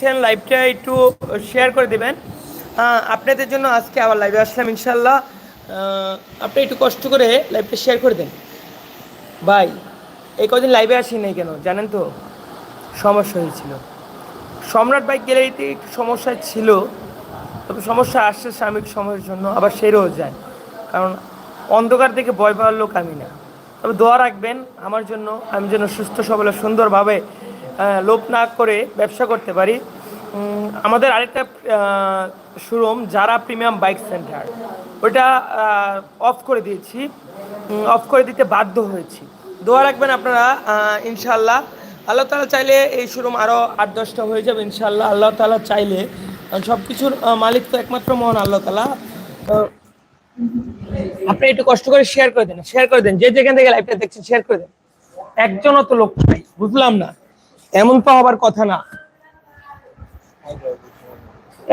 দেখছেন লাইভটা একটু শেয়ার করে দেবেন। আপনাদের জন্য আজকে আবার লাইভে আসলাম ইনশাল্লাহ আপনি একটু কষ্ট করে লাইভটা শেয়ার করে দেন। ভাই, এই কদিন লাইভে আসি নাই কেন, জানেন তো? সমস্যা হয়েছিল। সম্রাট বাইক গ্যালারিতে একটু সমস্যা ছিল। তবে সমস্যা আসছে সাময়িক সময়ের জন্য, আবার সেরেও যায়। কারণ অন্ধকার থেকে ভয় পাওয়ার লোক আমি না। তবে দোয়া রাখবেন, আমার জন্য, আমি যেন সুস্থ, সবলে, সুন্দরভাবে লোভ না করে ব্যবসা করতে পারি। আমাদের আরেকটা শোরুম যারা প্রিমিয়াম বাইক সেন্টার ওটা অফ করে দিয়েছি। অফ করে দিতে বাধ্য হয়েছি। দোয়া রাখবেন আপনারা ইনশাল্লাহ আল্লাহ তালা চাইলে এই শোরুম আরও আট, দশটা হয়ে যাবে ইনশাল্লাহ আল্লাহ তালা চাইলে সব কিছুর মালিক তো একমাত্র মহান আল্লাহ তালা আপনি একটু কষ্ট করে শেয়ার করে দেন শেয়ার করে দেন। যে যেখান থেকে লাইভটা দেখছেন শেয়ার করে দেন। একজনও তো লোক নাই, বুঝলাম না। এমন তো হবার কথা না।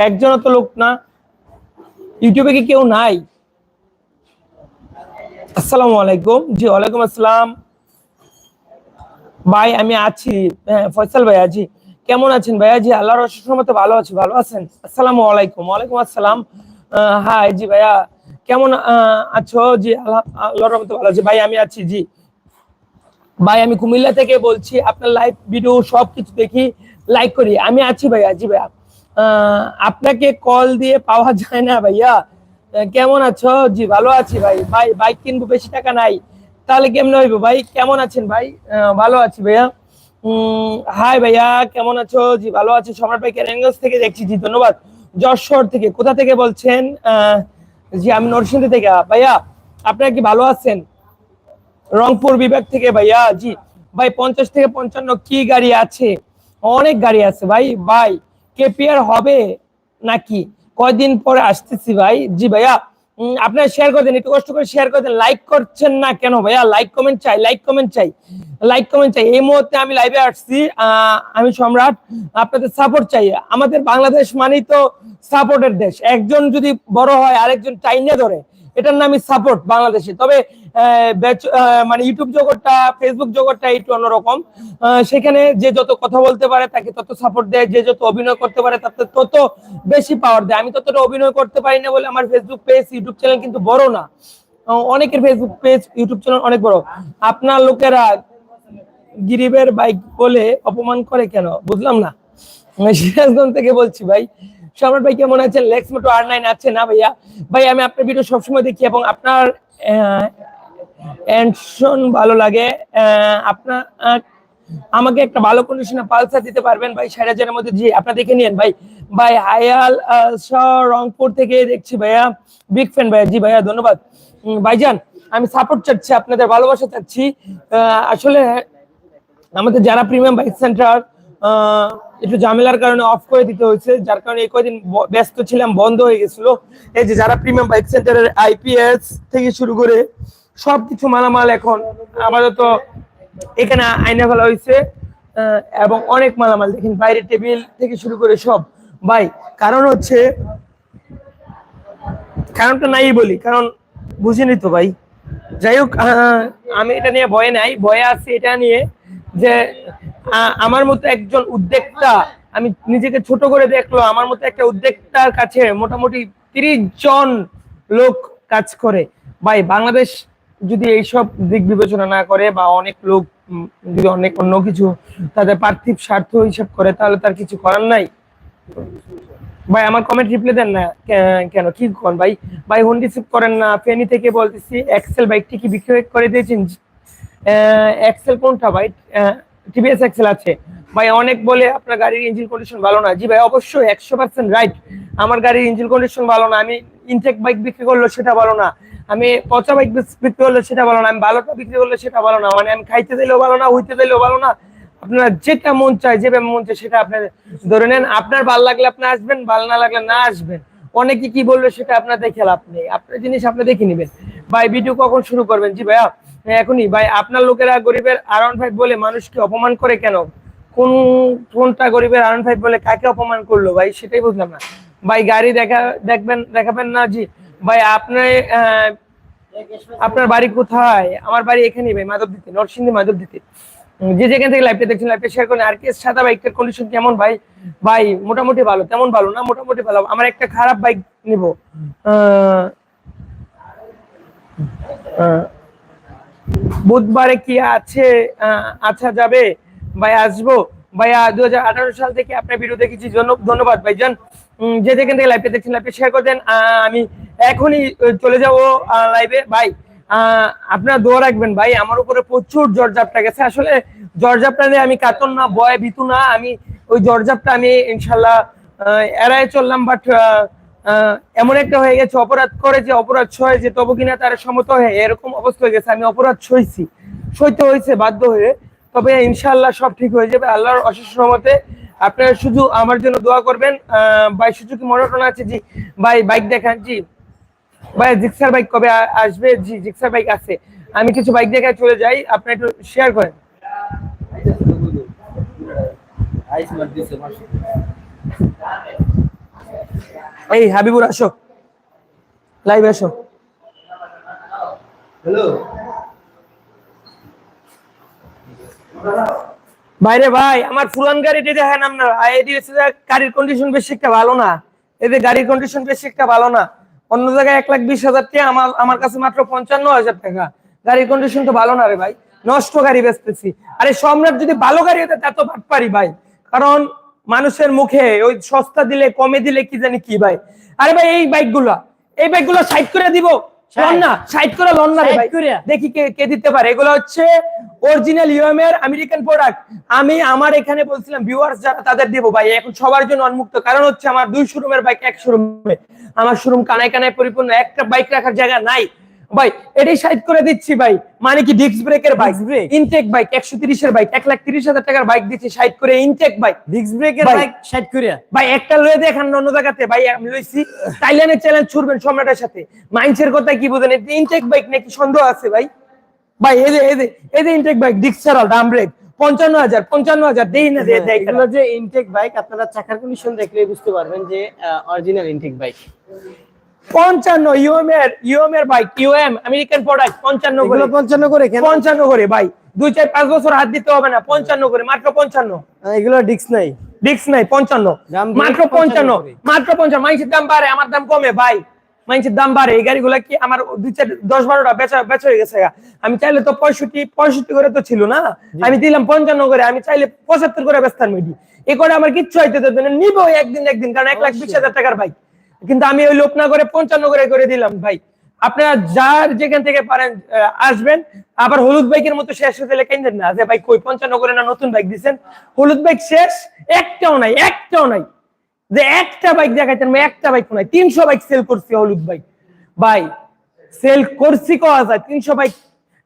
একজনও তো লোক না। ইউটিউবে কি কেউ নাই? আসসালামু আলাইকুম। জি, ওয়ালাইকুম আসসালাম। ভাই, আমি আছি। হ্যাঁ ফয়সাল ভাই, আছি। কেমন আছেন ভাইয়া? জি, আল্লাহর অশেষ মতো ভালো আছি। ভালো আছেন? আসসালামু আলাইকুম। ওয়ালাইকুম আসসালাম। হাই জি ভাইয়া। কেমন আছো? জি, আল্লাহ আল্লাহর রহমতে ভালো আছি। ভাই, আমি আছি, জি। ভাই, আমি কুমিল্লা থেকে বলছি, আপনার লাইভ ভিডিও সব কিছু দেখি লাইক করি। আমি আছি ভাইয়া, জি ভাইয়া। আপনাকে কল দিয়ে পাওয়া যায় না ভাইয়া। কেমন আছো? জি, ভালো আছি ভাই। ভাই বাইক কিনবো, বেশি টাকা নাই। তাহলে কেমনে হইব ভাই? কেমন আছেন ভাই? ভালো আছি ভাইয়া। হাই ভাইয়া, কেমন আছো? জি, ভালো আছি। সম্রাট ভাই কেরানীগঞ্জ থেকে দেখছি। জি, ধন্যবাদ। যশোর থেকে। কোথা থেকে বলছেন? জি, আমি নরসিংদী থেকে। ভাইয়া, আপনারা কি ভালো আছেন? রংপুর বিভাগ থেকে ভাইয়া, জি। ভাই, পঞ্চাশ থেকে পঞ্চান্ন কি গাড়ি আছে? অনেক গাড়ি আছে ভাই। ভাই কেপিআর হবে নাকি? কয়দিন পরে আসতেছি ভাই। জি ভাইয়া আপনারা শেয়ার করে দেন, একটু কষ্ট করে শেয়ার করে দেন। লাইক করছেন না কেন ভাইয়া? লাইক কমেন্ট চাই লাইক কমেন্ট চাই। লাইক কমেন্ট চাই। এই মুহূর্তে আমি লাইভে আসছি। আমি সম্রাট, আপনাদের সাপোর্ট চাই। আমাদের বাংলাদেশ মানেই তো সাপোর্টের দেশ। একজন যদি বড় হয়, আরেকজন টাইনে ধরে। এটার নামই সাপোর্ট বাংলাদেশে। তবে মানে ইউটিউব জগৎটা ফেসবুক জগৎটা একটু অন্যরকম। সেখানে যে যত কথা বলতে পারে, তাকে তত সাপোর্ট দেয়। যে যত অভিনয় করতে পারে, তাতে তত বেশি পাওয়ার দেয়। আমি ততটা অভিনয় করতে পারি না বলে আমার ফেসবুক পেজ ইউটিউব চ্যানেল কিন্তু বড় না। অনেকের ফেসবুক পেজ ইউটিউব চ্যানেল অনেক বড়। আপনার লোকেরা গিরিবের বাইক বলে অপমান করে কেন? বুঝলাম না। সিরাজগঞ্জ থেকে বলছি ভাই। সম্রাট ভাই কেমন আছেন? লেক্স মোটো আর নাইন আছে না ভাইয়া? ভাই, আমি আপনার ভিডিও সবসময় দেখি এবং আপনার অ্যানশন ভালো লাগে। আপনার আমাকে একটা ভালো কন্ডিশনে পালসার দিতে পারবেন ভাই ষাট হাজারের মধ্যে। জি আপনার দেখে নিন ভাই। ভাই, হায়াল রংপুর থেকে দেখছি ভাইয়া। বিগ ফ্যান ভাইয়া জি ভাইয়া, ধন্যবাদ। ভাইজান, আমি সাপোর্ট চাচ্ছি, আপনাদের ভালোবাসা চাচ্ছি। আসলে আমাদের যারা প্রিমিয়াম বাইক সেন্টার একটু ঝামেলার কারণে অফ করে দিতে হয়েছে, যার কারণে এই কয়দিন ব্যস্ত ছিলাম, বন্ধ হয়ে গেছিল। এই যে যারা প্রিমিয়াম বাইক সেন্টারের আইপিএস থেকে শুরু করে সবকিছু মালামাল এখন আপাতত এখানে আইনা ফেলা হয়েছে এবং অনেক মালামাল, দেখেন বাইরে টেবিল থেকে শুরু করে সব। ভাই, কারণ হচ্ছে, কারণটা নাই বলি, কারণ বুঝিনি তো ভাই। যাই হোক আমি এটা নিয়ে ভয়ে নাই, ভয়ে আছি এটা নিয়ে যে আমার মতো একজন উদ্যোক্তা, আমি নিজেকে ছোট করে দেখল, আমার মতো একটা উদ্যোক্তার কাছে মোটামুটি তিরিশ জন লোক কাজ করে। ভাই, বাংলাদেশ যদি এইসব দিক বিবেচনা না করে বা অনেক লোক যদি অনেক অন্য কিছু তাদের পার্থিব স্বার্থ হিসাব করে, তাহলে তার কিছু করার নাই? ভাই, আমার কমেন্ট রিপ্লাই দেন না কেন? কি কোন ভাই? ভাই হোম রিসিভ করেন না। ফেনি থেকে বলতেছি এক্সেল বাইকটি কি বিক্রয় করে দিয়েছেন? এক্সেল কোনটা ভাই? টিভিএস এক্সেল আছে। ভাই, অনেক বলে আপনার গাড়ির ইঞ্জিন কন্ডিশন ভালো না। জি ভাই, অবশ্যই একশো পার্সেন্ট রাইট আমার গাড়ির ইঞ্জিন কন্ডিশন ভালো না। আমি ইনটেক বাইক বিক্রি করল সেটা ভালো না। আমি পচা বাইক বিক্রি করলে সেটা ভালো না। আমি ভালোটা বিক্রি করলে সেটা ভালো না। মানে আমি খাইতে দিলেও ভালো না, হইতে দিলেও ভালো না। আপনার যেটা মন চায় যেভাবে মন চায় সেটা আপনি ধরে নেন। আপনার ভালো লাগলে আপনি আসবেন, ভালো না লাগলে না আসবেন। অনেকে কি বলবে সেটা আপনার দেখে লাভ নেই। আপনার জিনিস আপনি দেখে নেবেন। ভাই ভিডিও কখন শুরু করবেন? জি ভাইয়া। এখনই। ভাই, আপনার লোকেরা গরিবের আরন ফাইভ বলে মানুষকে অপমান করে কেন? কোন, কোনটা গরিবের আরন ফাইভ বলে কাকে অপমান করল? ভাই, সেটাই বুঝলাম না। ভাই, গাড়ি দেখা, দেখবেন, দেখাবেন না জি ভাই আপনার আপনার বাড়ি কোথায়? আমার বাড়ি এখানেই, ভাই মাধব দিতে নরসিংদী মাধব দিতে যে যেখান থেকে লাইভটা দেখছেন লাইভটা শেয়ার করেন। আর কি, সাদা বাইকের কন্ডিশন কেমন, ভাই? ভাই, মোটামুটি ভালো, তেমন ভালো না, মোটামুটি ভালো। আমার একটা খারাপ বাইক নিব। বুধবারে কি আছে? আচ্ছা যাবে। ভাই আসব। ভাইয়া দু হাজার আঠারো সাল থেকে আপনার ভিডিও দেখেছি। ধন্যবাদ ভাইজান। উম, যে যেখান থেকে লাইভটা দেখছেন লাইভটা শেয়ার করে দেন। আমি এখনই চলে যাব লাইভে ভাই আপনার দোয়া রাখবেন ভাই। আমার উপরে প্রচুর জ্বরজাপটা গেছে। আসলে জ্বরজাপটা নিয়ে আমি কাতর না বয় ভীতু না। আমি ওই জ্বরজাপটা আমি ইনশাল্লাহ এড়ায় চললাম বাট এমন একটা হয়ে গেছে, অপরাধ করে যে অপরাধ সয় যে তবু কিনা তার সমত হয়ে, এরকম অবস্থা হয়ে গেছে, আমি অপরাধ সইছি সইতে হয়েছে বাধ্য হয়ে। তবে ইনশাল্লাহ সব ঠিক হয়ে যাবে, আল্লাহর অশেষ রহমতে আপনারা শুধু আমার জন্য দোয়া করবেন। ভাই সুজুকি মনোটন আছে? জি, ভাই বাইক দেখান, জি। ভাই, জিক্সার বাইক কবে আসবে? জি, জিক্সার বাইক আছে। আমি কিছু বাইক দেখায় চলে যাই, আপনি একটু শেয়ার করেন। আইস মার দিছে এই হাবিবুর আসো। লাইভ আসো। হ্যালো বাইরে ভাই আমার ফুলান গাড়িটি দেখেন আপনারা। এটি হচ্ছে গাড়ির কন্ডিশন বেশি একটা ভালো না। এদের গাড়ির কন্ডিশন বেশি একটা ভালো না। অন্য জায়গায় এক লাখ বিশ হাজার টাকা আমার আমার কাছে মাত্র পঞ্চান্ন হাজার টাকা। গাড়ির কন্ডিশন তো ভালো না রে ভাই। নষ্ট গাড়ি বেচতেছি। আরে সম্রাট যদি ভালো গাড়ি হতো তা তো পারি ভাই। কারণ মানুষের মুখে ওই সস্তা দিলে কমে দিলে কি জানি কি ভাই? আরে ভাই এই বাইকগুলা এই বাইকগুলো সাইড করে দিব? লন সাইড করে লন রে ভাই। দেখি কে কে দিতে পারে। এগুলো হচ্ছে অরিজিনাল ইউএম এর আমেরিকান প্রোডাক্ট আমি আমার এখানে বলছিলাম ভিউয়ার্স যারা তাদের দিব ভাই। এখন সবার জন্য উন্মুক্ত কারণ হচ্ছে আমার দুই শোরুমের বাইক এক শোরুমে আমার শোরুম কানায় কানায় পরিপূর্ণ। একটা বাইক রাখার জায়গা নাই। ভাই এটাই সাইড করে দিচ্ছি ভাই। মানে কি ডিস্ক ব্রেকের বাইক ইনটেক বাইক একশো তিরিশের বাইক এক লাখ তিরিশ হাজার টাকার বাইক দিচ্ছি সাইড করে ইনটেক বাইক ডিস্ক ব্রেকের বাইক সাইড করিয়া ভাই একটা লয়ে দেখান অন্য জায়গাতে ভাই আমি লইছি। থাইল্যান্ডের চ্যালেঞ্জ ছুড়বেন সম্রাটের সাথে। মাইন্সের কথা কি বুঝেন? ইনটেক বাইক নাকি সন্দেহ আছে ভাই? ভাই এই যে এই যে এই যে ইনটেক বাইক ডিক্সারাল ডাম ব্রেক পঞ্চান্ন হাজার পঞ্চান্ন হাজার দেই না এগুলো যে ইনটেক বাইক আপনারা চাকার কন্ডিশন দেখলে বুঝতে পারবেন যে অরিজিনাল ইনটেক বাইক পঞ্চান্ন ইউএম এর ইউএম এর বাইক ইউএম আমেরিকান প্রোডাক্ট পঞ্চান্ন করে। পঞ্চান্ন করে পঞ্চান্ন করে ভাই। দুই চার পাঁচ বছর হাত দিতে হবে না পঞ্চান্ন করে মাত্র পঞ্চান্ন। এগুলো ডিস্ক নাই। ডিক্স নাই পঞ্চান্ন। মাত্র পঞ্চান্ন মাত্র পঞ্চান্ন। মাইন্সের দাম বাড়ে আমার দাম কমে ভাই। মাইন্সের দাম বাড়ে এই গাড়িগুলো কি আমার দুই চার দশ বারোটা বেচা বেচা হয়ে গেছে আমি চাইলে তো পঁয়ষট্টি পঁয়ষট্টি করে তো ছিল না? আমি দিলাম পঞ্চান্ন করে আমি চাইলে পঁচাত্তর করে বেচতাম মেডি এ করে আমার কিচ্ছু হইতে নিবো একদিন একদিন কারণ এক লাখ বিশ হাজার টাকার বাইক কিন্তু আমি ওই লোক না করে পঞ্চান্ন করে করে দিলাম, ভাই। আপনারা যার যেখান থেকে পারেন আসবেন। আবার হলুদ বাইকের মতো শেষ হতে গেলে কেন না? যে ভাই কই, পঞ্চান্ন করে না নতুন বাইক দিচ্ছেন হলুদ বাইক শেষ, একটাও নাই একটাও নাই। যে একটা বাইক দেখাচ্ছেন একটা বাইক নাই, তিনশো বাইক সেল করছি হলুদ বাইক। ভাই সেল করছি কয়া যায়? তিনশো বাইক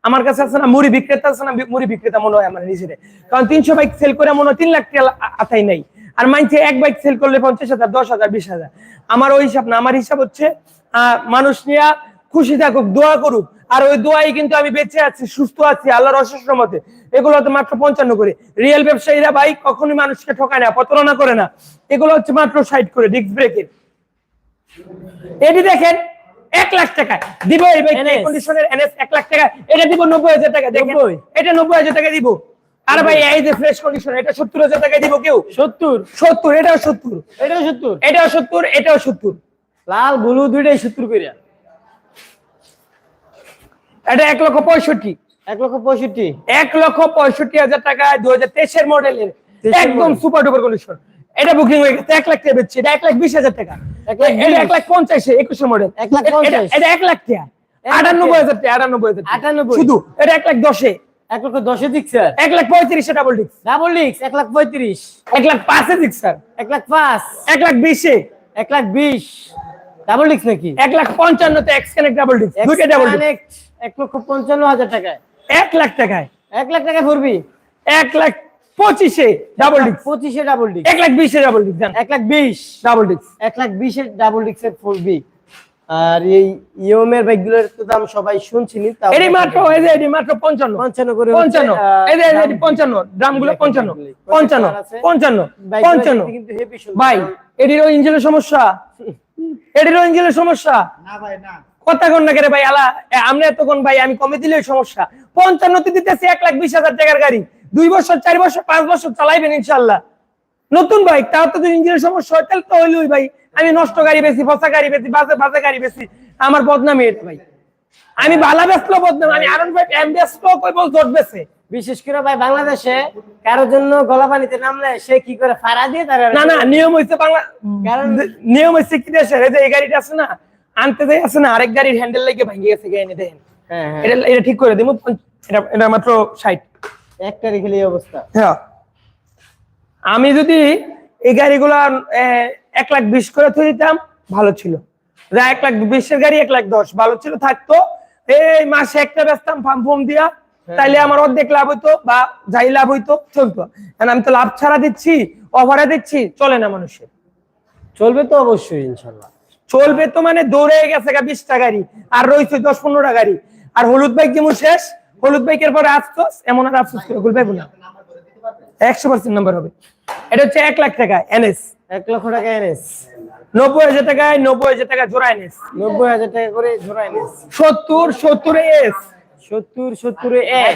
আমার কাছে আছে না, মুড়ি বিক্রেতা আছে না মুড়ি বিক্রেতা মনে হয় আমার নিজের। কারণ তিনশো বাইক সেল করে মনে হয় তিন লাখ টাকা আতাই নাই। আর মাইনছে এক বাইক সেল করলে পঞ্চাশ হাজার দশ হাজার বিশ হাজার। আমার ওই হিসাব না আমার হিসাব হচ্ছে মানুষ নিয়ে খুশি থাকুক দোয়া করুক। আর ওই দোয়াই কিন্তু আমি বেঁচে আছি সুস্থ আছি আল্লাহর অশেষ মতে এগুলো হচ্ছে মাত্র পঞ্চান্ন করে। রিয়েল ব্যবসায়ীরা ভাই কখনোই মানুষকে ঠকায় না প্রতারণা করে না। এগুলো হচ্ছে মাত্র সাইড করে ডিস্ক ব্রেকের এটি দেখেন এক লাখ টাকা দিব এই বাইক NS কন্ডিশনের এনএস এক লাখ টাকা এটা দিব নব্বই হাজার টাকা দেখেন 90 এটা নব্বই হাজার টাকা দিব। আর ভাই এই যে ফ্রেশ কন্ডিশন এটা সত্তর হাজার টাকা দিব কেউ? সত্তর। সত্তর এটাও সত্তর। এটাও সত্তর? এটাও সত্তর এটাও সত্তর। লাল ব্লু দুইটাই সত্তর করিয়া এটা এক লক্ষ পঁয়ষট্টি। এক লক্ষ পঁয়ষট্টি? এক লক্ষ পঁয়ষট্টি হাজার টাকা দু হাজার মডেলের একদম সুপার ডুপার কন্ডিশন এটা বুকিং হয়ে গেছে এক লাখ টাকা বেচছে। এটা এক লাখ বিশ হাজার টাকা। এক লাখ এটা বিশ। এক লাখ পঞ্চাশে একুশের মডেল এক লাখ পঞ্চাশ। এটা এক লাখ টাকা। এক লাখ আটানব্বই টাকা। হাজার টাকা আটানব্বই হাজার টাকা। আটানব্বই। শুধু এটা এক লাখ দশে। এক লক্ষ দশে দিক স্যার এক লাখ পঁয়ত্রিশে ডাবল ডিক্স ডাবল ডিক্স এক লাখ পঁয়ত্রিশ এক লাখ পাঁচে ডিক্স স্যার এক লাখ পাঁচ এক লাখ বিশে এক লাখ বিশ ডাবল ডিক্স নাকি এক লাখ পঞ্চান্নতে এক্স কানেক্ট ডাবল ডিক্স দুইটা ডাবল ডিক্স এক লক্ষ পঞ্চান্ন হাজার টাকায় এক লাখ টাকায় এক লাখ টাকা ভরবি এক লাখ পঁচিশে ডাবল ডিক্স পঁচিশে ডাবল ডিক্স এক লাখ বিশে ডাবল ডিক্স এক লাখ বিশ ডাবল ডিক্স এক লাখ বিশের ডাবল ডিক্সের ফোর বি আর এই ইওমের বাইকগুলোর তো দাম সবাই শুনছিনি তাও এটি মাত্র এই যে এটি মাত্র পঞ্চান্ন। পঞ্চান্ন করে হচ্ছে, পঞ্চান্ন। আহ, এই যে এই যে দাম এটি পঞ্চান্ন দামগুলো দেখেন পঞ্চান্ন। বাইকগুলি। পঞ্চান্ন কত আছে? পঞ্চান্ন বাইকগুলো পঞ্চান্ন। দেখতে কিন্তু হেভি সুন্দর। ভাই এটিরও ইঞ্জিনের সমস্যা। এটিরও ইঞ্জিনের সমস্যা। না ভাই না। কথা কোন না কেরে ভাই আলা এ, আমরা এতক্ষণ ভাই আমি কমে দিলে সমস্যা। পঞ্চান্নতে দিতেছি এক লাখ বিশ হাজার টাকার গাড়ি। দুই বছর চার বছর পাঁচ বছর চালাইবেন ইনশাল্লাহ নতুন বাইক তাও তো ইঞ্জিনের সমস্যা হয় তাহলে তো হইলই ভাই। আমি নষ্ট গাড়ি বেশি ফসা গাড়ি বেশি বাজে বাজে গাড়ি বেশি আমার বদনামি এটা ভাই। আমি ভালো বেসলো বদনাম আমি আরন ভাই এম বেসলো কই বল জোট বেছে বিশেষ করে ভাই বাংলাদেশে কারোর জন্য গলা পানিতে নামলে সে কি করে ফাড়া দিয়ে তার না না নিয়ম হইছে বাংলা কারণ- নিয়ম হইছে কি দেশের এই যে এই গাড়িটা আছে না আনতে যাই আছে না আরেক গাড়ির হ্যান্ডেল লেগে ভেঙে গেছে গাড়ি দেখেন হ্যাঁ হ্যাঁ। এটা এটা ঠিক করে দিব এটা এটা মাত্র ষাট। একটা রেখে এই অবস্থা। হ্যাঁ। আমি যদি এই গাড়িগুলো এক লাখ বিশ করে থয়ে দিতাম ভালো ছিল। যা এক লাখ বিশের গাড়ি এক লাখ দশ ভালো ছিল থাকতো। এই মাসে একটা বেচতাম ফার্ম দিয়া তাইলে আমার অর্ধেক লাভ হইতো বা যাই লাভ হইতো চলতো। আমি তো লাভ ছাড়া দিচ্ছি অফারে দিচ্ছি চলে না মানুষের। চলবে তো অবশ্যই ইনশাল্লাহ। চলবে তো মানে দৌড়ে গেছে গা বিশটা গাড়ি আর রয়েছে দশ পনেরোটা গাড়ি। আর হলুদ বাইক যেমন শেষ? হলুদ বাইকের পরে আফসোস এমন আর আফসোস করে পাইবো না। একশো পার্সেন্ট নাম্বার হবে। এটা হচ্ছে এক লাখ টাকা এনএস এক লক্ষ টাকা এনেস। নব্বই হাজার টাকায় নব্বই হাজার টাকা জোড়া এনেস। নব্বই হাজার টাকা করে জোড়া এনেস। সত্তর সত্তর এস। সত্তর সত্তরে এক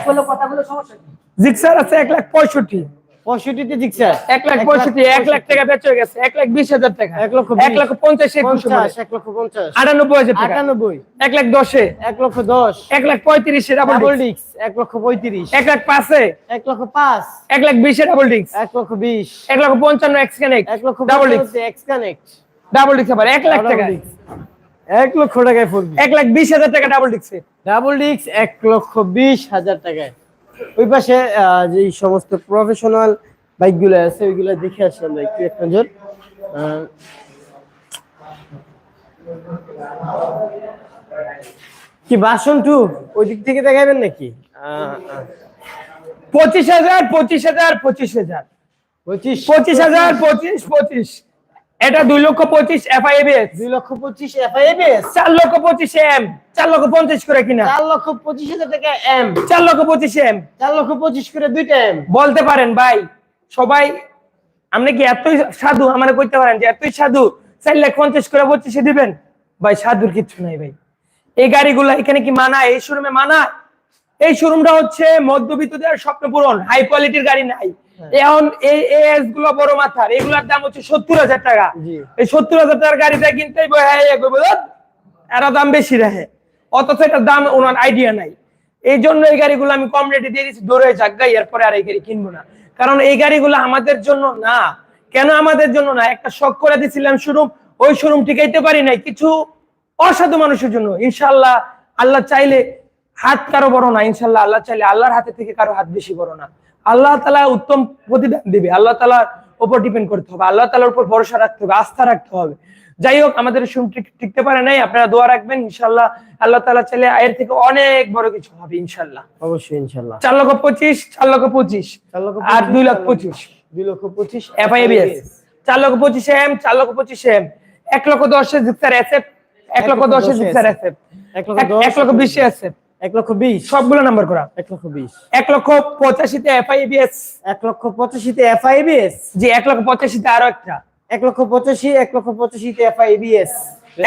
জিক্সার আছে এক লাখ পঁয়ষট্টি। পঁয়ষট্টিতে জিক্সার এক লাখ পঁয়ষট্টি এক লাখ টাকা বেচে গেছে এক লাখ বিশ হাজার টাকা এক লক্ষ এক লক্ষ পঞ্চাশ পঞ্চাশ এক লক্ষ পঞ্চাশ আটানব্বই হাজার আটানব্বই এক লাখ দশে এক লক্ষ দশ এক লাখ পঁয়ত্রিশে ডাবল ডিক্স এক লক্ষ পঁয়ত্রিশ এক লাখ পাঁচে এক লক্ষ পাঁচ এক লাখ বিশে ডাবল ডিস্ক এক লক্ষ বিশ এক লক্ষ পঞ্চান্ন এক্স কানেক্ট এক lakh double disc X connect double disc আবার এক লাখ টাকা এক লক্ষ টাকায় ফুলবি এক লাখ বিশ হাজার টাকা ডাবল ডিস্ক ডাবল ডিক্স এক লক্ষ বিশ হাজার টাকায় ওই পাশে যে সমস্ত প্রফেশনাল বাইকগুলো আছে ওইগুলো দেখে আসি আমরা একটু এক নজর কি বাসন টু ওই দিক থেকে দেখাবেন নাকি? পঁচিশ হাজার পঁচিশ হাজার পঁচিশ হাজার। পঁচিশ পঁচিশ হাজার পঁচিশ পঁচিশ। এটা দুই লক্ষ পঁচিশ এফআইএবিএস দুই লক্ষ পঁচিশ এফআইএবিএস চার লক্ষ পঁচিশ এম চার লক্ষ পঞ্চাশ করে কিনা? চার লক্ষ পঁচিশ হাজার টাকা এম চার লক্ষ পঁচিশ এম চার লক্ষ পঁচিশ করে দুইটা এম বলতে পারেন ভাই সবাই আপনি কি এতই সাধু? আমার কইতে পারেন যে এতই সাধু চার লাখ পঞ্চাশ করে পঁচিশে দিবেন? ভাই সাধুর কিচ্ছু নাই ভাই। এই গাড়িগুলো এখানে কি মানায়? এই শোরুমে মানায়? এই শোরুমটা হচ্ছে মধ্যবিত্তদের স্বপ্ন পূরণ। হাই কোয়ালিটির গাড়ি নাই। এখন এই এসগুলো বড় মাথার এগুলোর দাম হচ্ছে সত্তর হাজার টাকা। এই সত্তর হাজার টাকার গাড়িটা কিনতে এরা দাম বেশি রাখে। অথচ এটার দাম ওনার আইডিয়া নাই। এই জন্য এই গাড়িগুলো আমি কম রেটে দিয়ে দিচ্ছি দৌড়ে এরপরে আর এই গাড়ি কিনবো না। কারণ এই গাড়িগুলো আমাদের জন্য না। কেন আমাদের জন্য না? একটা শখ করে দিয়েছিলাম শোরুম ওই শোরুম টিকাইতে পারি নাই। কিছু অসাধু মানুষের জন্য। ইনশাল্লাহ আল্লাহ চাইলে হাত কারও বড় না। ইনশাল্লাহ আল্লাহ চাইলে আল্লাহর হাতে থেকে কারও হাত বেশি বড় না। আল্লাহ তালা উত্তম প্রতিদান দিবে। আল্লাহ তালার উপর ডিপেন্ড করতে হবে। আল্লাহ তালার উপর ভরসা রাখতে হবে আস্থা রাখতে হবে। যাই হোক আমাদের শুন টিকতে পারে নাই আপনারা দোয়া রাখবেন ইনশাল্লাহ আল্লাহ তালা চাইলে এর থেকে অনেক বড় কিছু হবে ইনশাল্লাহ অবশ্যই ইনশাল্লাহ চার লক্ষ পঁচিশ চার লক্ষ পঁচিশ চার লক্ষ আর দুই লাখ লক্ষ- পঁচিশ। দুই লক্ষ পঁচিশ এফআইবিএস চার লক্ষ পঁচিশ এম চার লক্ষ পঁচিশ এম এক লক্ষ দশে জিক্সার এসএফ এক লক্ষ দশে জিক্সার এসএফ এক লক্ষ দশ এক লক্ষ বিশে এসএফ এক লক্ষ বিশ সবগুলো নাম্বার করা এক লক্ষ বিশ এক লক্ষ পঁচাশিতে এফআইবিএস এক লক্ষ পঁচাশিতে এফআইবিএস জি এক লক্ষ পঁচাশিতে আরও একটা এক লক্ষ পঁচাশি এক লক্ষ পঁচাশিতে এফআইবিএস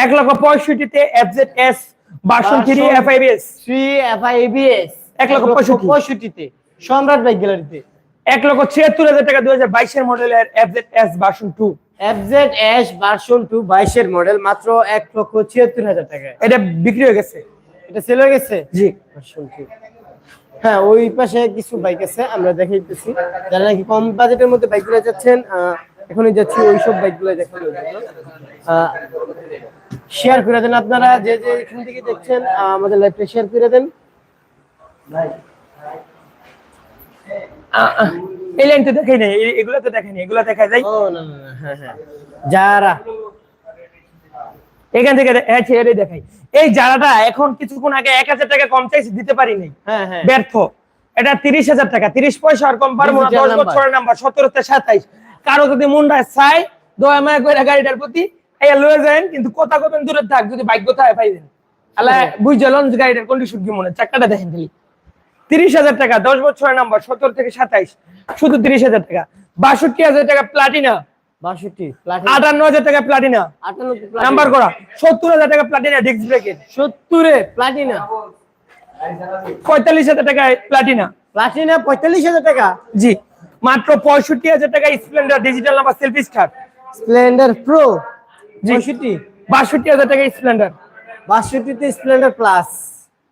এক লক্ষ পঁয়ষট্টিতে এফজেড এস বাসন থ্রি বাসন- এফআইবিএস থ্রি এফআইবিএস এক লক্ষ পঁয়ষট্টিতে সম্রাট বাইক গ্যালারিতে এক লক্ষ ছিয়াত্তর হাজার টাকা দুই হাজার বাইশের মডেলের FZ S version two FZ S version two বাইশের মডেল মাত্র এক লক্ষ ছিয়াত্তর হাজার টাকা এটা বিক্রি হয়ে গেছে এটা সেল হয়ে গেছে? জি। হ্যাঁ ওই পাশে কিছু বাইক আছে আমরা দেখাইতেছি। যারা নাকি কম বাজেটের মধ্যে বাইকগুলো যাচ্ছেন এখনই যাচ্ছি ওইসব বাইকগুলো দেখানোর জন্য। শেয়ার করে দেন আপনারা যে যে এখান থেকে দেখছেন আমাদের লাইভটা শেয়ার করে দেন। এই লাইন তো দেখাই নাই এগুলো তো দেখাই নাই এগুলো দেখা যায় ও না না না হ্যাঁ হ্যাঁ। যারা এখান থেকে হ্যাঁ ছেড়ে দেখাই। এই জারাটা এখন কিছুক্ষণ আগে এক হাজার টাকা কম চাইছি দিতে পারি নাই হ্যাঁ হ্যাঁ। ব্যর্থ। এটা তিরিশ হাজার টাকা। তিরিশ পয়সা আর কম পারব না দশ বছরের নাম্বার সতেরো সাতাইশ। কারও যদি মুন্ডা চাই দয়া মায়া করে গাড়িটার প্রতি লয়ে যান কিন্তু কথা কবেন দূরে থাক যদি বাইক কোথায় পাইবেন আল্লাহ বুঝে লঞ্চ গাড়িটার কন্ডিশন কি মনে হয়? চাক্কাটা দেখেন খালি। তিরিশ হাজার টাকা দশ বছরের নাম্বার সতেরো থেকে সাতাইশ। শুধু তিরিশ হাজার টাকা। বাষট্টি হাজার টাকা প্লাটিনা আটান্ন হাজার টাকা প্লাটিনা নাম্বার করা সত্তর হাজার টাকা প্লাটিনা ডিস্ক ব্রেকের সত্তরে প্লাটিনা পঁয়তাল্লিশ হাজার টাকা প্লাটিনা প্লাটিনা পঁয়তাল্লিশ হাজার টাকা। জি মাত্র পঁয়ষট্টি হাজার টাকা Splendor digital number selfie star Splendor pro. পঁয়ষট্টি। বাষট্টি হাজার টাকা স্প্লেন্ডার বাষট্টিতে স্প্লেন্ডার প্লাস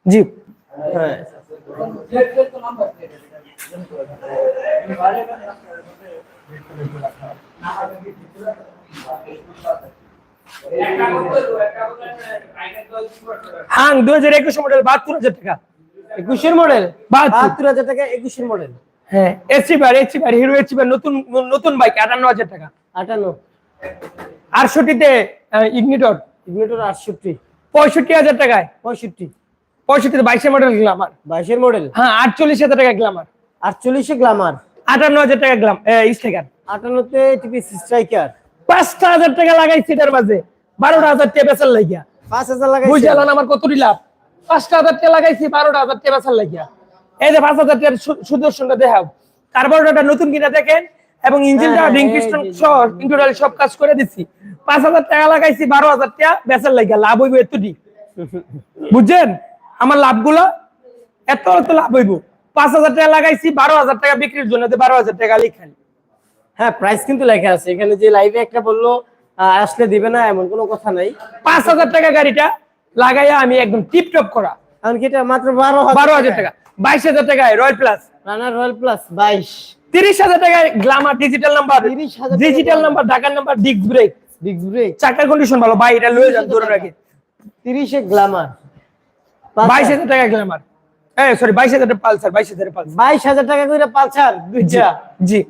জি। হ্যাঁ। হাং দু হাজার একুশ মডেল বাহাত্তর হাজার টাকা। একুশের মডেল বাহাত্তর। বাহাত্তর হাজার টাকা একুশের মডেল হ্যাঁ এসিবার এসিবার হিরো এসিবার নতুন নতুন বাইক আটান্ন হাজার টাকা। আটান্ন। আটষট্টিতে ইগনিটর ইগনিটর আটষট্টি। পঁয়ষট্টি হাজার টাকায়। পঁয়ষট্টি। পঁয়ষট্টিতে বাইশের মডেল গ্লামার বাইশের মডেল হ্যাঁ আটচল্লিশ হাজার টাকা গ্লামার 48 গ্লামার। 58000 টাকা গ্লাম স্ট্রাইকার 58 তে টিপি স্ট্রাইকার। 5000 টাকা লাগাই সিটার বাজে 12000 টাকা বেচার লাগিয়া। 5000 লাগাইছি বুঝলাম আমার কত লাভ? 5000 টাকা লাগাইছি 12000 টাকা বেচার লাগিয়া। এই যে 5000 টাকার সুদর্শনটা দেখাও। কার্বোরেটরটা নতুন কিনা দেখেন এবং ইঞ্জিনটা হ্যাঁ, রিং হ্যাঁ, পিস্টন হ্যাঁ। সহ ইন্টারনাল সব কাজ করে দিছি। 5000 টাকা লাগাইছি 12000 টাকা বেচার লাগিয়া। লাভ হইবো এতটি। বুঝছেন? আমার লাভগুলো এত এত লাভ হইবো। পাঁচ হাজার টাকা লাগাইছি বারো হাজার টাকা বিক্রির জন্য। বারো হাজার টাকা লিখান। হ্যাঁ প্রাইস কিন্তু লেখা আছে। এখানে যে লাইভে একটা বলল আসলে দিবে না এমন কোনো কথা নাই। পাঁচ হাজার টাকা গাড়িটা লাগাইয়া আমি একদম টিপ টপ করা এমনকি এটা মাত্র বারো বারো হাজার টাকা? বাইশ হাজার টাকায় royal plus runner royal plus বাইশ। তিরিশ হাজার টাকায় গ্লামার ডিজিটাল নাম্বার 30,000 টাকা। ডিজিটাল নাম্বার ঢাকার number disc brake disc brake চাকার কন্ডিশন ভালো। ভাই এটা লয়ে যান 30,000 ধরে। রাখি তিরিশে গ্লামার বাইশ হাজার টাকা গ্লামার হ্যাঁ সরি বাইশ হাজার পালসার বাইশ হাজার পালসার। বাইশ হাজার টাকা করে পালসার দুইটা জি।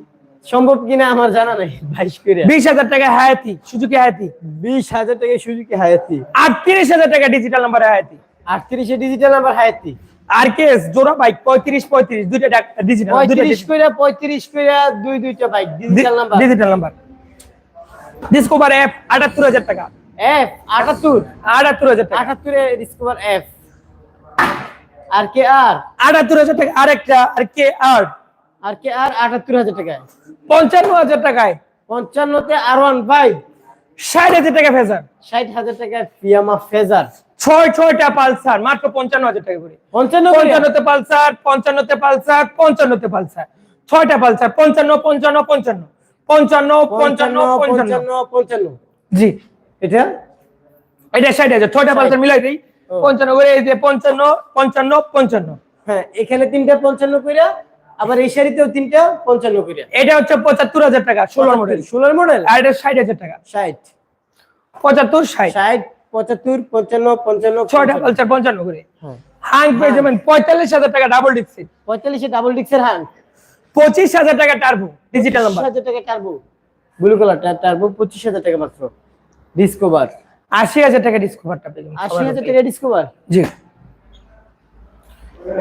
সম্ভব কিনা আমার জানা নাই বাইশ করে বিশ হাজার টাকা হায়াতি সুজুকি হায়াতি। বিশ হাজার টাকা সুজুকি হায়াতি। আর তিরিশ হাজার টাকা ডিজিটাল নাম্বার হায়াতি। আটত্রিশে ডিজিটাল নাম্বার হায়াতি। আর কেস জোড়া বাইক পঁয়ত্রিশ পঁয়ত্রিশ দুইটা ডিজিটাল পঁয়ত্রিশ করে পঁয়ত্রিশ করে দুই দুইটা bike digital number digital number Discover app আটাত্তর হাজার টাকা। এফ আটাত্তর? আটাত্তর হাজার টাকা। আটাত্তরে Discover F R K R? আটাত্তর হাজার টাকা আরেকটা আর কে আর? আর কে আর? আটাত্তর হাজার টাকায়। পঞ্চান্ন হাজার টাকায়। পঞ্চান্নতে আর ওয়ান ফাইভ ষাট হাজার টাকা ফেজার। ষাট হাজার টাকা পিয়ামা ফেজার ছয় ছয়টা পালসার মাত্র পঞ্চান্ন হাজার টাকা করে। পঞ্চান্ন পঞ্চান্নতে পালসার পঞ্চান্নতে পালসার পঞ্চান্নতে পালসার। ছয়টা পালসার পঞ্চান্ন পঞ্চান্ন পঞ্চান্ন। পঞ্চান্ন পঞ্চান্ন পঞ্চান্ন। পঞ্চান্ন জি। এটা? এটা ষাট হাজার ছয়টা পালসার মিলাই দিই। পঞ্চান্ন করে এই যে পঞ্চান্ন পঞ্চান্ন পঞ্চান্ন। হ্যাঁ এখানে তিনটা পঞ্চান্ন কইরা আবার এই শাড়িতেও তিনটা পঞ্চান্ন কইরা। এটা হচ্ছে পঁচাত্তর হাজার টাকা ষোলোর মডেল ষোলোর মডেল আর এটা ষাট হাজার টাকা। ষাট। পঁচাত্তর ষাট। ষাট পঁচাত্তর পঞ্চান্ন পঞ্চান্ন ছয়টা পঞ্চান্ন। পঞ্চান্ন করে। হ্যাঁ। পেয়ে যাবেন পঁয়তাল্লিশ হাজার টাকা ডাবল ডিক্সি পঁয়তাল্লিশে ডাবল ডিক্সের হ্যান্ড পঁচিশ হাজার টাকা টার্বো ডিজিটাল হাজার টাকা টার্বো ব্লু কালার টার্বো পঁচিশ হাজার টাকা মাত্র। ডিসকভার আশি হাজার টাকা ডিসকভারটা পেয়ে যাবেন আশি হাজার টাকা ডিসকভার জি।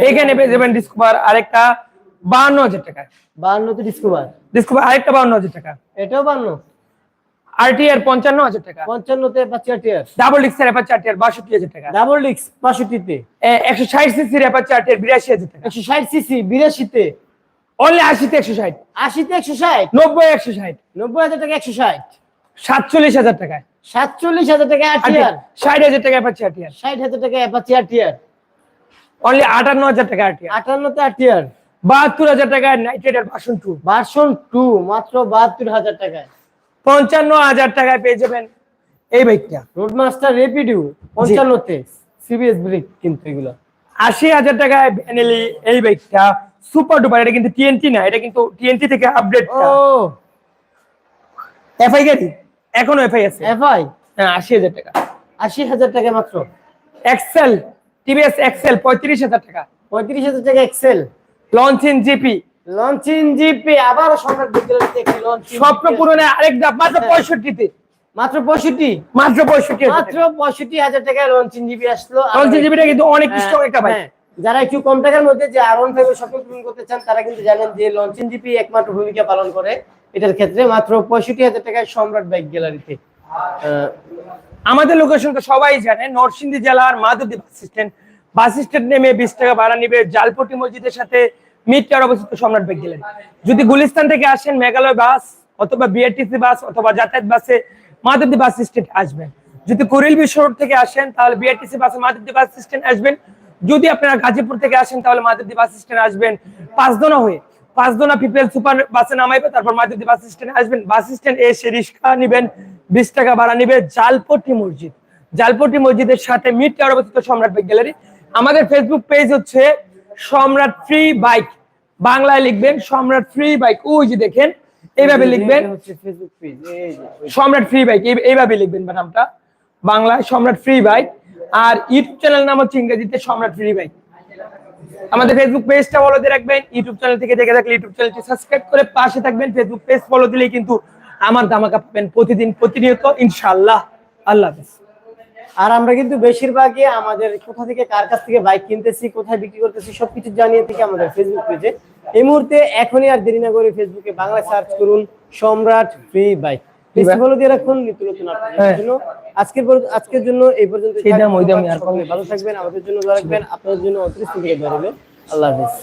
এখানে পেয়ে যাবেন ডিসকভার আরেকটা বাহান্ন হাজার টাকা। বাহান্নতে ডিসকভার ডিসকভার আরেকটা বাহান্ন হাজার টাকা। এটাও আরটিআর পঞ্চান্ন হাজার টাকা। পঞ্চান্নতে পাঁচিয়া টিয়ার ডাবল ডিক্সের অ্যাপাচি আরটিআর বাষট্টি হাজার টাকা। ডাবল বাষট্টিতে। একশো ষাট সিসির অ্যাপাচি আরটিআর বিরাশি হাজার টাকা। একশো ষাট সিসি বিরাশিতে। অনলি আশিতে একশো ষাট। আশিতে একশো ষাট? নব্বই একশো ষাট। নব্বই হাজার টাকা একশো ষাট। সাতচল্লিশ হাজার টাকায়। সাতচল্লিশ হাজার টাকা আরটিআর ষাট হাজার টাকা অ্যাপাচি আরটিআর ষাট হাজার টাকা অ্যাপাচি আরটিআর অনলি আটান্ন হাজার টাকা আরটিআর আটান্নতে আরটিআর বাহাত্তর হাজার টাকায় নাইট্রেটের বাসন টু ভার্সন টু মাত্র বাহাত্তর হাজার টাকায়। পঞ্চান্ন হাজার টাকায় পেয়ে যাবেন এই বাইকটা। রোডমাস্টার রেপিডিউ পঞ্চান্নতে। সিবিএস ব্রেক কিন্তু এগুলো। আশি হাজার টাকায় ভ্যানেলি এই বাইকটা। সুপার ডুপার এটা কিন্তু টিএনটি না এটা কিন্তু টিএনটি থেকে আপডেট ও। এফআই গাড়ি? এখনও এফআই আছে। এফআই হ্যাঁ আশি হাজার টাকা। আশি হাজার টাকা মাত্র? এক্সেল টিভিএস এক্সেল পঁয়ত্রিশ হাজার টাকা। পঁয়ত্রিশ হাজার টাকা XL launching GP launching GP আবার সম্রাট বিদ্যালয় থেকে লঞ্চিং স্বপ্ন পূরণে আরেক ধাপ মাত্র পঁয়ষট্টিতে। মাত্র পঁয়ষট্টি? মাত্র পঁয়ষট্টি মাত্র পঁয়ষট্টি হাজার টাকায় লঞ্চিং জিবি আসলো। আর- লঞ্চিন জিপিটা কিন্তু অনেক হ্যাঁ, স্ট্রং একটা বাইক হ্যাঁ। যারা একটু কম টাকার মধ্যে যে আর ওয়ান ফাইভ স্বপ্ন পূরণ করতে চান তারা কিন্তু জানেন যে লঞ্চ লঞ্চিং জিপি একমাত্র ভূমিকা পালন করে। এটার ক্ষেত্রে মাত্র পঁয়ষট্টি হাজার টাকায় সম্রাট বাইক গ্যালারিতে। আমাদের লোকেশন তো সবাই জানে, নরসিংদী জেলার Madhabdi bus stand. Bus stand নেমে বিশ টাকা ভাড়া নিবে জালপটি মসজিদের সাথে মিটটার অবস্থিত সম্রাট ব্যাগ গেলেন যদি গুলিস্তান থেকে আসেন, মেঘালয় বাস অথবা বিআরটিসি বাস অথবা যাতায়াত বাসে মাধবদী বাস স্ট্যান্ড আসবেন। যদি কুরিল বিশ্ব রোড থেকে আসেন, তাহলে বিআরটিসি বাসে মাধবদী বাস স্ট্যান্ড আসবেন। যদি আপনারা গাজীপুর থেকে আসেন, তাহলে মাধবদী বাস স্ট্যান্ডে আসবেন পাঁচদোনা হয়ে। পাঁচদোনা পিপেল সুপার বাসে নামাইবে তারপর মাধবদী বাস স্ট্যান্ডে আসবেন। বাস স্ট্যান্ড এসে রিক্সা নিবেন বিশ টাকা ভাড়া নিবে জালপট্টি মসজিদ। জালপট্টি মসজিদের সাথে মিড টাওয়ার অবস্থিত সম্রাট বাইক গ্যালারি আমাদের ফেসবুক পেজ হচ্ছে সম্রাট ফ্রি বাইক বাংলায় লিখবেন সম্রাট ফ্রি বাইক ওই যে দেখেন এইভাবে লিখবেন। সম্রাট ফ্রি বাইক এইভাবে লিখবেন নামটা। বাংলায় সম্রাট ফ্রি বাইক আর ইউটিউব চ্যানেল নাম হচ্ছে ইংরেজিতে সম্রাট ফ্রি বাইক আমাদের ফেসবুক পেজটা ফলো দিয়ে রাখবেন ইউটিউব চ্যানেল থেকে দেখে থাকলে ইউটিউব চ্যানেলটি সাবস্ক্রাইব করে পাশে থাকবেন। ফেসবুক পেজ ফলো দিলেই কিন্তু আমার দামাকা পাবেন প্রতিদিন, প্রতিনিয়ত, ইনশাআল্লাহ। আল্লাহ হাফেজ। আর আমরা কিন্তু বেশিরভাগই আমাদের কোথা থেকে, কার কাছ থেকে বাইক কিনতেছি, কোথায় বিক্রি করতেছি, সবকিছু জানিয়ে থেকে আমাদের ফেসবুক পেজে এই মুহূর্তে এখনই আর দেরি না করে ফেসবুকে বাংলা সার্চ করুন, সম্রাট ফ্রি বাইক bike? ফলো দিয়ে রাখুন নিত্য নতুন আপনাদের হ্যাঁ। জন্য। আজকের পর- আজকের জন্য এই পর্যন্ত সেই দাম, ওই দামই আর সকলে ভালো থাকবেন আমাদের জন্য দোয়া রাখবেন। আপনাদের জন্য অতিরিক্ত থেকে আল্লাহ হাফিজ।